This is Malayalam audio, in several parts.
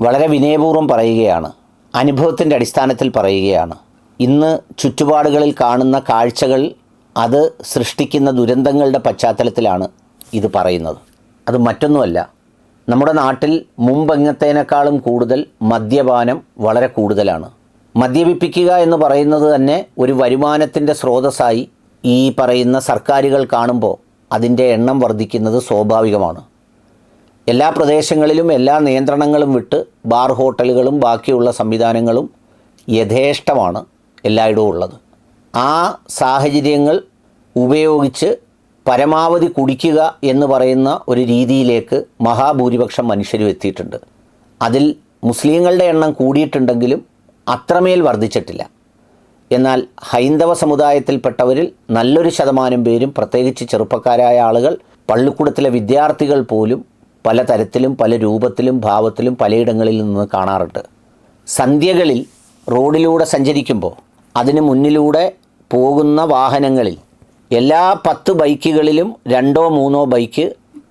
വളരെ വിനയപൂർവം പറയുകയാണ്. അനുഭവത്തിന്റെ അടിസ്ഥാനത്തിൽ പറയുകയാണ്. ഇന്ന് ചുറ്റുപാടുകളിൽ കാണുന്ന കാഴ്ചകൾ അത് സൃഷ്ടിക്കുന്ന ദുരന്തങ്ങളുടെ പശ്ചാത്തലത്തിലാണ് ഇത് പറയുന്നത്. അത് മറ്റൊന്നുമല്ല. നമ്മുടെ നാട്ടിൽ മുമ്പെങ്ങത്തേനേക്കാളും കൂടുതൽ മദ്യപാനം വളരെ കൂടുതലാണ്. മദ്യപിപ്പിക്കുക എന്ന് പറയുന്നത് തന്നെ ഒരു വരുമാനത്തിന്റെ സ്രോതസ്സായി ഈ പറയുന്ന സർക്കാരുകൾ കാണുമ്പോൾ അതിന്റെ എണ്ണം വർദ്ധിക്കുന്നത് സ്വാഭാവികമാണ്. എല്ലാ പ്രദേശങ്ങളിലും എല്ലാ നിയന്ത്രണങ്ങളും വിട്ട് ബാർ ഹോട്ടലുകളും ബാക്കിയുള്ള സംവിധാനങ്ങളും യഥേഷ്ടമാണ് എല്ലായിടവും ഉള്ളത്. ആ സാഹചര്യങ്ങൾ ഉപയോഗിച്ച് പരമാവധി കുടിക്കുക എന്ന് പറയുന്ന ഒരു രീതിയിലേക്ക് മഹാഭൂരിപക്ഷം മനുഷ്യരും എത്തിയിട്ടുണ്ട്. അതിൽ മുസ്ലിങ്ങളുടെ എണ്ണം കൂടിയിട്ടുണ്ടെങ്കിലും അത്രമേൽ വർദ്ധിച്ചിട്ടില്ല. എന്നാൽ ഹൈന്ദവ സമുദായത്തിൽപ്പെട്ടവരിൽ നല്ലൊരു ശതമാനം പേരും പ്രത്യേകിച്ച് ചെറുപ്പക്കാരായ ആളുകൾ പള്ളിക്കൂടത്തിലെ വിദ്യാർത്ഥികൾ പോലും പല തരത്തിലും പല രൂപത്തിലും ഭാവത്തിലും പലയിടങ്ങളിൽ നിന്ന് കാണാറുണ്ട്. സന്ധ്യകളിൽ റോഡിലൂടെ സഞ്ചരിക്കുമ്പോൾ അതിന് മുന്നിലൂടെ പോകുന്ന വാഹനങ്ങളിൽ എല്ലാ പത്ത് ബൈക്കുകളിലും രണ്ടോ മൂന്നോ ബൈക്ക്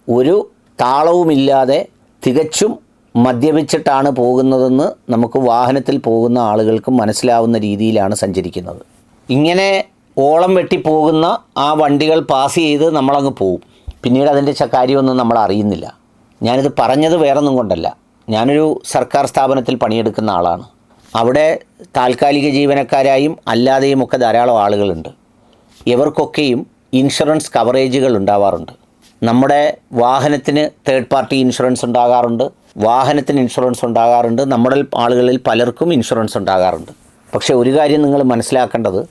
ഒരു താളവുമില്ലാതെ തികച്ചും മദ്യപിച്ചിട്ടാണ് പോകുന്നതെന്ന് നമുക്ക് വാഹനത്തിൽ പോകുന്ന ആളുകൾക്ക് മനസ്സിലാവുന്ന രീതിയിലാണ് സഞ്ചരിക്കുന്നത്. ഇങ്ങനെ ഓളം വെട്ടി പോകുന്ന ആ വണ്ടികൾ പാസ് ചെയ്ത് നമ്മളങ്ങ് പോവും. പിന്നീട് അതിന്റെ കാര്യമൊന്നും നമ്മൾ അറിയുന്നില്ല ഞാനിത് പറഞ്ഞത് വേറൊന്നും കൊണ്ടല്ല. ഞാനൊരു സർക്കാർ സ്ഥാപനത്തിൽ പണിയെടുക്കുന്ന ആളാണ്. അവിടെ താൽക്കാലിക ജീവനക്കാരായും അല്ലാതെയും ഒക്കെ ധാരാളം ആളുകളുണ്ട്. ഇവർക്കൊക്കെയും ഇൻഷുറൻസ് കവറേജുകൾ ഉണ്ടാവാറുണ്ട്. നമ്മുടെ വാഹനത്തിന് തേർഡ് പാർട്ടി ഇൻഷുറൻസ് ഉണ്ടാകാറുണ്ട്. വാഹനത്തിന് ഇൻഷുറൻസ് ഉണ്ടാകാറുണ്ട്. നമ്മുടെ ആളുകളിൽ പലർക്കും ഇൻഷുറൻസ് ഉണ്ടാകാറുണ്ട്. പക്ഷേ ഒരു കാര്യം നിങ്ങൾ മനസ്സിലാക്കേണ്ടത്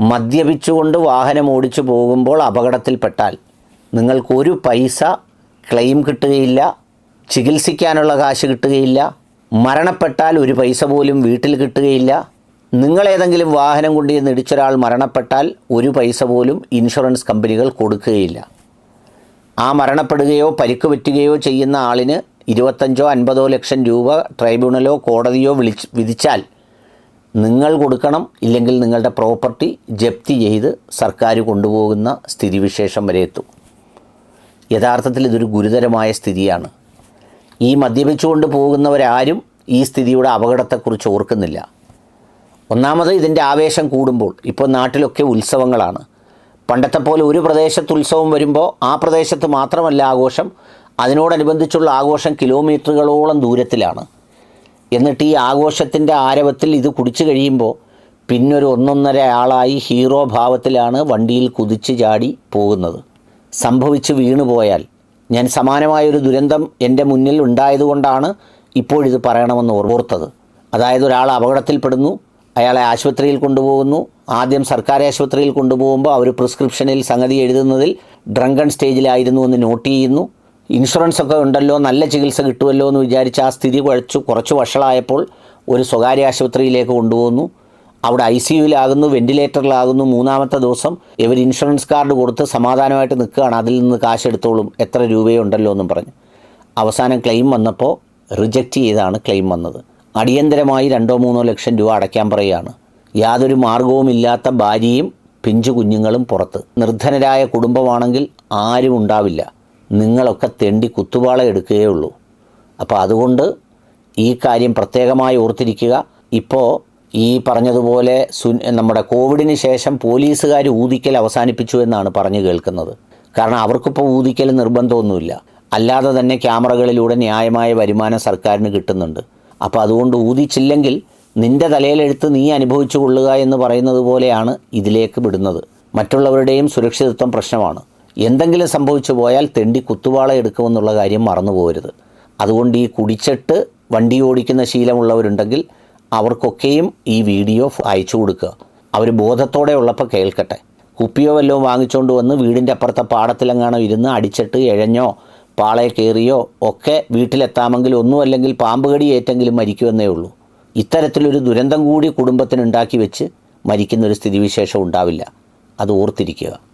മദ്യപിച്ചുകൊണ്ട് വാഹനം ഓടിച്ചു പോകുമ്പോൾ അപകടത്തിൽപ്പെട്ടാൽ നിങ്ങൾക്കൊരു പൈസ ക്ലെയിം കിട്ടുകയില്ല ചികിത്സിക്കാനുള്ള കാശ് കിട്ടുകയില്ല മരണപ്പെട്ടാൽ ഒരു പൈസ പോലും വീട്ടിൽ കിട്ടുകയില്ല. നിങ്ങളേതെങ്കിലും വാഹനം കൊണ്ട് ചെന്ന് ഇടിച്ചൊരാൾ മരണപ്പെട്ടാൽ ഒരു പൈസ പോലും ഇൻഷുറൻസ് കമ്പനികൾ കൊടുക്കുകയില്ല. ആ മരണപ്പെടുകയോ പരിക്ക് പറ്റുകയോ ചെയ്യുന്ന ആളിന് ഇരുപത്തഞ്ചോ അൻപതോ ലക്ഷം രൂപ ട്രൈബ്യൂണലോ കോടതിയോ വിളിച്ച് വിധിച്ചാൽ നിങ്ങൾ കൊടുക്കണം ഇല്ലെങ്കിൽ നിങ്ങളുടെ പ്രോപ്പർട്ടി ജപ്തി ചെയ്ത് സർക്കാർ കൊണ്ടുപോകുന്ന സ്ഥിതിവിശേഷം വരെ എത്തും. യഥാർത്ഥത്തിൽ ഇതൊരു ഗുരുതരമായ സ്ഥിതിയാണ്. ഈ മദ്യപിച്ചുകൊണ്ട് പോകുന്നവരാരും ഈ സ്ഥിതിയുടെ അപകടത്തെക്കുറിച്ച് ഓർക്കുന്നില്ല. ഒന്നാമത് ഇതിന്റെ ആവേശം കൂടുമ്പോൾ ഇപ്പോൾ നാട്ടിലൊക്കെ ഉത്സവങ്ങളാണ്. പണ്ടത്തെ പോലെ ഒരു പ്രദേശത്ത് ഉത്സവം വരുമ്പോൾ ആ പ്രദേശത്ത് മാത്രമല്ല ആഘോഷം അതിനോടനുബന്ധിച്ചുള്ള ആഘോഷം കിലോമീറ്ററുകളോളം ദൂരത്തിലാണ്. എന്നിട്ട് ഈ ആഘോഷത്തിന്റെ ആരവത്തിൽ ഇത് കുടിച്ചു കഴിയുമ്പോൾ പിന്നൊരു ഒന്നൊന്നര ആളായി ഹീറോ ഭാവത്തിലാണ് വണ്ടിയിൽ കുതിച്ചു ചാടി പോകുന്നത്. സംഭവിച്ച് വീണുപോയാൽ. ഞാൻ സമാനമായൊരു ദുരന്തം എന്റെ മുന്നിൽ ഉണ്ടായതുകൊണ്ടാണ് ഇപ്പോഴിത് പറയണമെന്ന് ഓർത്തത്. അതായത് ഒരാൾ അപകടത്തിൽപ്പെടുന്നു അയാളെ ആശുപത്രിയിൽ കൊണ്ടുപോകുന്നു ആദ്യം സർക്കാർ ആശുപത്രിയിൽ കൊണ്ടുപോകുമ്പോൾ അവർ പ്രിസ്ക്രിപ്ഷനിൽ സംഗതി എഴുതുന്നതിൽ ഡ്രങ്കൺ സ്റ്റേജിലായിരുന്നു എന്ന് നോട്ട് ചെയ്യുന്നു. ഇൻഷുറൻസ് ഒക്കെ ഉണ്ടല്ലോ നല്ല ചികിത്സ കിട്ടുമല്ലോ എന്ന് വിചാരിച്ച് ആ സ്ഥിതി കുഴച്ചു കുറച്ച് വഷളായപ്പോൾ ഒരു സ്വകാര്യ ആശുപത്രിയിലേക്ക് കൊണ്ടുപോകുന്നു. അവിടെ ഐ സി യുവിലാകുന്നു വെന്റിലേറ്ററിലാകുന്നു. മൂന്നാമത്തെ ദിവസം ഇവർ ഇൻഷുറൻസ് കാർഡ് കൊടുത്ത് സമാധാനമായിട്ട് നിൽക്കുകയാണ്. അതിൽ നിന്ന് കാശ് എടുത്തോളും എത്ര രൂപയുണ്ടല്ലോ എന്നും പറഞ്ഞു. അവസാനം ക്ലെയിം വന്നപ്പോൾ റിജക്റ്റ് ചെയ്താണ് ക്ലെയിം വന്നത്. അടിയന്തരമായി രണ്ടോ മൂന്നോ ലക്ഷം രൂപ അടയ്ക്കാൻ പറയുകയാണ്. യാതൊരു മാർഗവുമില്ലാത്ത ഭാര്യയും പിഞ്ചു കുഞ്ഞുങ്ങളും പുറത്ത്. നിർധനരായ കുടുംബമാണെങ്കിൽ ആരും ഉണ്ടാവില്ല. നിങ്ങളൊക്കെ തെണ്ടി കുത്തുവാള എടുക്കുകയുള്ളൂ അപ്പോൾ അതുകൊണ്ട് ഈ കാര്യം പ്രത്യേകമായി ഓർത്തിരിക്കുക. ഇപ്പോൾ ഈ പറഞ്ഞതുപോലെ സു നമ്മുടെ കോവിഡിന് ശേഷം പോലീസുകാർ ഊതിക്കൽ അവസാനിപ്പിച്ചു എന്നാണ് പറഞ്ഞു കേൾക്കുന്നത്. കാരണം അവർക്കിപ്പോൾ ഊതിക്കൽ നിർബന്ധമൊന്നുമില്ല. അല്ലാതെ തന്നെ ക്യാമറകളിലൂടെ ന്യായമായ വരുമാനം സർക്കാരിന് കിട്ടുന്നുണ്ട്. അപ്പോൾ അതുകൊണ്ട് ഊതിച്ചില്ലെങ്കിൽ നിന്റെ തലയിലെടുത്ത് നീ അനുഭവിച്ചു കൊള്ളുക എന്ന് പറയുന്നത് പോലെയാണ് ഇതിലേക്ക് വിടുന്നത്. മറ്റുള്ളവരുടെയും സുരക്ഷിതത്വം പ്രശ്നമാണ്. എന്തെങ്കിലും സംഭവിച്ചു പോയാൽ തെണ്ടി കുത്തുവാള എടുക്കുമെന്നുള്ള കാര്യം മറന്നു പോകരുത് അതുകൊണ്ട് ഈ കുടിച്ചിട്ട് വണ്ടി ഓടിക്കുന്ന ശീലമുള്ളവരുണ്ടെങ്കിൽ അവർക്കൊക്കെയും ഈ വീഡിയോ അയച്ചു കൊടുക്കുക. അവർ ബോധത്തോടെ ഉള്ളപ്പോൾ കേൾക്കട്ടെ. കുപ്പിയോ വല്ലതും വാങ്ങിച്ചുകൊണ്ട് വന്ന് വീടിന്റെ അപ്പുറത്തെ പാടത്തിലെങ്ങാണോ ഇരുന്ന് അടിച്ചിട്ട് എഴഞ്ഞോ പാളയെ കയറിയോ ഒക്കെ വീട്ടിലെത്താമെങ്കിൽ ഒന്നുമല്ലെങ്കിൽ പാമ്പ് കടി ഏറ്റെങ്കിലും മരിക്കുമെന്നേ ഉള്ളൂ. ഇത്തരത്തിലൊരു ദുരന്തം കൂടി കുടുംബത്തിനുണ്ടാക്കി വെച്ച് മരിക്കുന്നൊരു സ്ഥിതിവിശേഷം ഉണ്ടാവില്ല. അത് ഓർത്തിരിക്കുക.